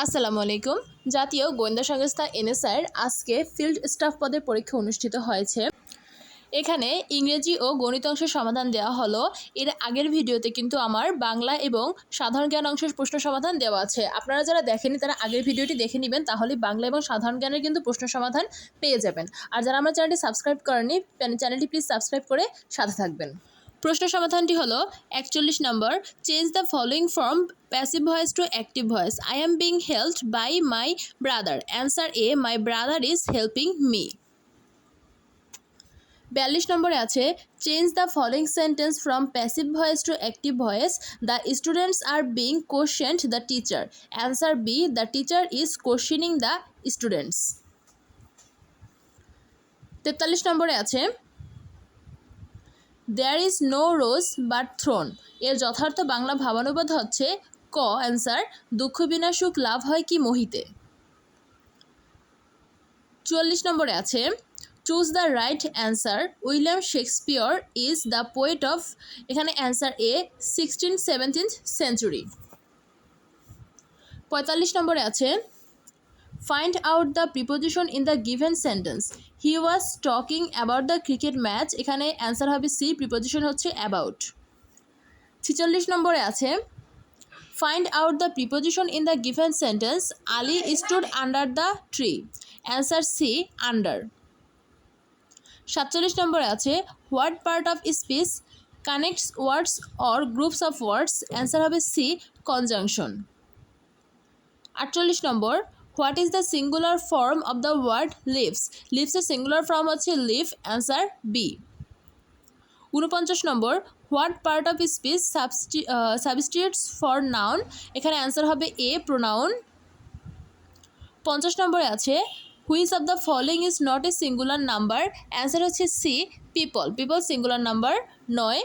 আসসালামু আলাইকুম। জাতীয় গোয়েন্দা সংস্থা এনএসআইয়ের আজকে ফিল্ড স্টাফ পদের পরীক্ষা অনুষ্ঠিত হয়েছে। এখানে ইংরেজি ও গণিত অংশের সমাধান দেওয়া হলো। এর আগের ভিডিওতে কিন্তু আমার বাংলা এবং সাধারণ জ্ঞান অংশের প্রশ্ন সমাধান দেওয়া আছে। আপনারা যারা দেখেনি তারা আগের ভিডিওটি দেখে নেবেন, তাহলে বাংলা এবং সাধারণ জ্ঞানের কিন্তু প্রশ্ন সমাধান পেয়ে যাবেন। আর যারা আমার চ্যানেলটি সাবস্ক্রাইব করেনি চ্যানেলটি প্লিজ সাবস্ক্রাইব করে সাথে থাকবেন। প্রশ্ন সমাধানটি হলো একচল্লিশ নম্বর change the following from passive voice to active voice I am being helped by my brother answer A my brother is helping me বিয়াল্লিশ নম্বরে আছে change the following sentence from passive voice to active voice the students are being questioned the teacher answer B the teacher is questioning the students তেতাল্লিশ নম্বরে আছে there is no rose but thorn এর যথার্থ বাংলা ভাবানুবাদ হচ্ছে ক answer দুঃখ বিনা সুখ লাভ হয় কি মোহিতে? চুয়াল্লিশ নম্বরে আছে choose the right answer William Shakespeare is the poet of এখানে answer A sixteen seventeenth century পঁয়তাল্লিশ নম্বরে আছে find out the preposition in the given sentence he was talking about the cricket match এখানে অ্যান্সার হবে C preposition হচ্ছে about ছিচল্লিশ নম্বরে আছে find out the preposition in the given sentence Ali stood under the tree answer C under সাতচল্লিশ নম্বরে আছে what part of speech connects words or groups of words answer হবে C conjunction আটচল্লিশ নম্বর what is the singular form of the word leaves লিভসের singular form হচ্ছে leaf answer B উনপঞ্চাশ নম্বর what part of speech substitutes for noun এখানে answer হবে A pronoun পঞ্চাশ নম্বরে আছে which of the following is not a singular number answer হচ্ছে C people people singular number নয়।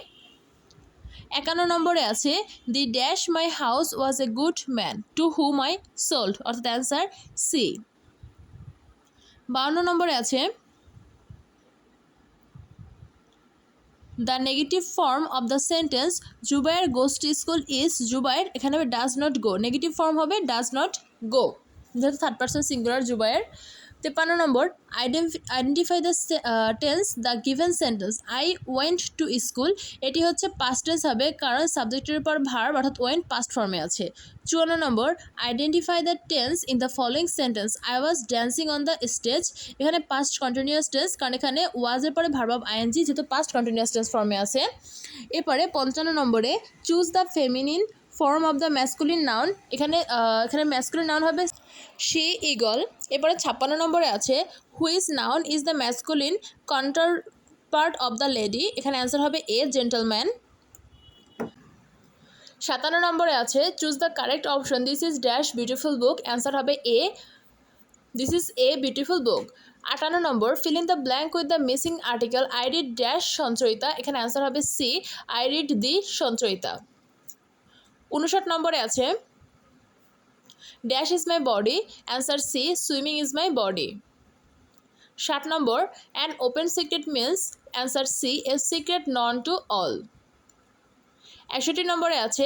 একান্ন নম্বরে আছে the dash my house was a good man to whom I sold অর্থাৎ অ্যান্সার সি বাউন্ন নম্বরে আছে the negative form of the sentence Zubair goes to school is Zubair এখানে হবে does not go negative form হবে does not go যেহেতু third person singular Zubair তেপান্ন নম্বর identify the tense the given sentence I went to school এটি হচ্ছে past tense হবে, কারণ সাবজেক্টের পর ভার অর্থাৎ ওয়েন্ট পাস্ট ফর্মে আছে। চুয়ান্ন নম্বর identify the tense in the following sentence I was dancing on the stage এখানে পাস্ট কন্টিনিউয়াস টেন্স কারণ এখানে ওয়াজের পরে ভার্বাব আইএনজি যেহেতু পাস্ট কন্টিনিউয়াস টেন্স ফর্মে আছে। এরপরে পঞ্চান্ন নম্বরে choose the feminine form of the masculine noun এখানে এখানে ম্যাসকুলিন নাউন হবে শি ইগল এরপরে ছাপ্পান্ন নম্বরে আছে whose noun is the masculine counterpart of the lady এখানে অ্যান্সার হবে এ জেন্টলম্যান সাতান্ন নম্বরে আছে choose the correct option this is dash beautiful book answer হবে A this is a beautiful book আটান্ন নম্বর fill in the blank with the missing article I read dash Sanchayita. এখানে answer হবে C I read the Sanchayita. উনষাট নম্বরে আছে dash is my body answer C swimming is my body ষাট নম্বর an open secret means answer C a secret known to all একষট্টি নম্বরে আছে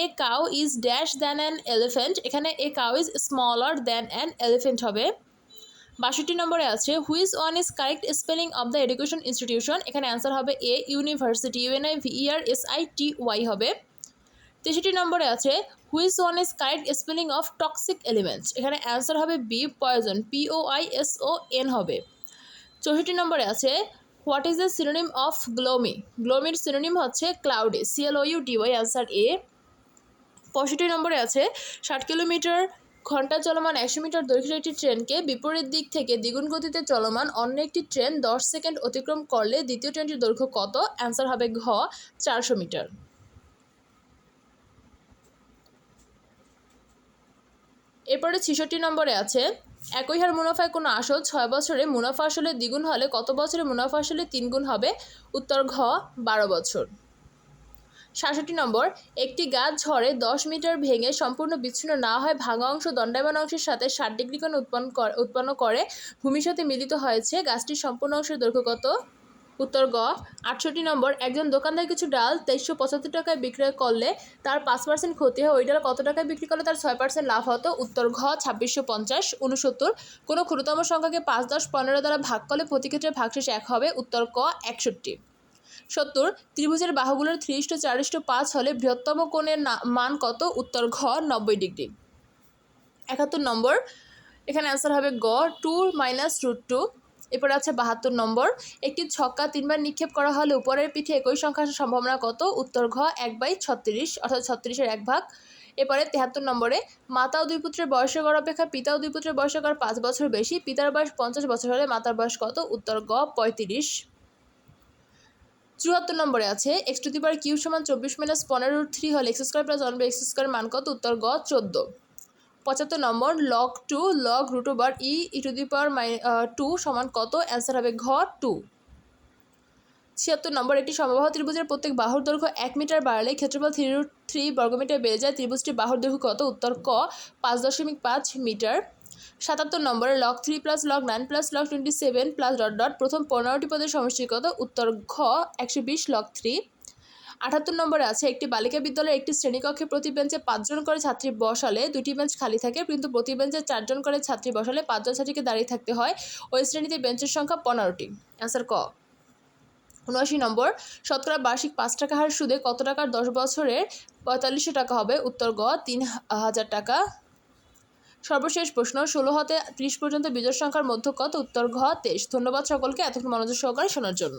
a cow is dash than an elephant এখানে a cow is smaller than an elephant হবে। বাষট্টি নম্বরে আছে which one is correct spelling of the education institution এখানে answer হবে A university U N I V E R S I T Y হবে। তেষট্টি নম্বরে আছে which one is correct spelling of toxic elements এখানে অ্যান্সার হবে B poison P O I S O N হবে। চৌষট্টি নম্বরে আছে what is the synonym of gloomy গ্লোমির synonym হচ্ছে cloudy C L O U D Y answer A পঁয়ষট্টি নম্বরে আছে, ষাট কিলোমিটার ঘণ্টা চলমান একশো মিটার দৈর্ঘ্যের একটি ট্রেনকে বিপরীত দিক থেকে দ্বিগুণ গতিতে চলমান অন্য একটি ট্রেন দশ সেকেন্ড অতিক্রম করলে দ্বিতীয় ট্রেনটির দৈর্ঘ্য কত? অ্যান্সার হবে ঘ, চারশো মিটার। এরপরে ছেষট্টি নম্বরে আছে, একই হার মুনাফায় কোনো আসল ছয় বছরে মুনাফা আসলে দ্বিগুণ হলে কত বছরে মুনাফা আসলে তিনগুণ হবে? উত্তর ঘ, বারো বছর। সাতষট্টি নম্বর, একটি গাছ ঝড়ে দশ মিটার ভেঙে সম্পূর্ণ বিচ্ছিন্ন না হয়, ভাঙা অংশ, দণ্ডায়মান অংশের সাথে ষাট ডিগ্রি কোণ উৎপন্ন উৎপন্ন করে, ভূমির সাথে মিলিত হয়েছে, গাছটির সম্পূর্ণ অংশের দৈর্ঘ্য কত? উত্তর গ, আটষট্টি নম্বর, একজন দোকানদার কিছু ডাল তেইশশো পঁচাত্তর টাকায় বিক্রয় করলে তার পাঁচ পার্সেন্ট ক্ষতি হয়। ওই ডাল কত টাকায় বিক্রি করলে তার ছয় পার্সেন্ট লাভ হতো? উত্তর ঘ, ছাব্বিশশো পঞ্চাশ উনসত্তর কোনো ক্ষুদ্রতম সংখ্যাকে পাঁচ, দশ, পনেরো দ্বারা ভাগ করলে প্রতি ক্ষেত্রে ভাগশেষ এক হবে, উত্তর ক, একষট্টি। সত্তর, ত্রিভুজের বাহুগুলোর থ্রি ইস্টু চার ইস্টু পাঁচ হলে বৃহত্তম কোণের মান কত? উত্তর ঘ, নব্বই ডিগ্রি। একাত্তর নম্বর, এখানে অ্যান্সার হবে গ টু মাইনাস রুট টু এরপরে আছে বাহাত্তর নম্বর। একটি ছক্কা তিনবার নিক্ষেপ করা হলে উপরের পিঠে একই সংখ্যা সম্ভাবনা কত? উত্তর ঘ, এক বাই ছত্রিশ, অর্থাৎ ছত্রিশের এক ভাগ। এরপরে তেহাত্তর নম্বরে, মাতা ও দুই পুত্রের বয়সের গড় অপেক্ষা পিতা ও দুই পুত্রের বয়সের গড় পাঁচ বছর বেশি, পিতার বয়স পঞ্চাশ বছর হলে মাতার বয়স কত? উত্তর গ পঁয়ত্রিশ। চুয়াত্তর নম্বরে আছে এক্স টু দি কিউ সমান চব্বিশ মাইনাস পনেরো থ্রি হলে X square plus one by X square মান কত? উত্তর গ চোদ্দ। পঁচাত্তর নম্বর log two log root over E E to the power my two সমান কত? অ্যান্সার হবে ঘ টু ছিয়াত্তর নম্বর, একটি সমবাহ ত্রিভুজের প্রত্যেক বাহুর দৈর্ঘ্য এক মিটার বাড়ালে ক্ষেত্রফল থ্রি রুট থ্রি বর্গমিটার বেড়ে যায়। ত্রিভুজটির বাহুর দৈর্ঘ্য কত? উত্তর ক, পাঁচ দশমিক পাঁচ মিটার। সাতাত্তর নম্বরে log three plus log nine plus log twenty seven plus dot dot প্রথম পনেরোটি পদের সমষ্টি কত? উত্তর ঘ, একশো বিশ লগ থ্রি আটাত্তর নম্বরে আছে একটি বালিকা বিদ্যালয়ের একটি শ্রেণীকক্ষে প্রতি বেঞ্চে পাঁচজন করে ছাত্রী বসালে দুটি বেঞ্চ খালি থাকে, কিন্তু প্রতি বেঞ্চে চারজন করে ছাত্রী বসালে পাঁচজন ছাত্রীকে দাঁড়িয়ে থাকতে হয়। ওই শ্রেণীতে বেঞ্চের সংখ্যা পনেরোটি। অ্যান্সার ক। উনআশি নম্বর, শতকরা বার্ষিক পাঁচ টাকা হার সুদে কত টাকার দশ বছরের পঁয়তাল্লিশশো টাকা হবে? উত্তর গ, তিন হাজার টাকা। সর্বশেষ প্রশ্ন, ষোলো হতে ত্রিশ পর্যন্ত বিজয় সংখ্যার মধ্য কত উত্তর ঘ, তেইশ। ধন্যবাদ সকলকে এতক্ষণ মনোযোগ সহকারে শোনার জন্য।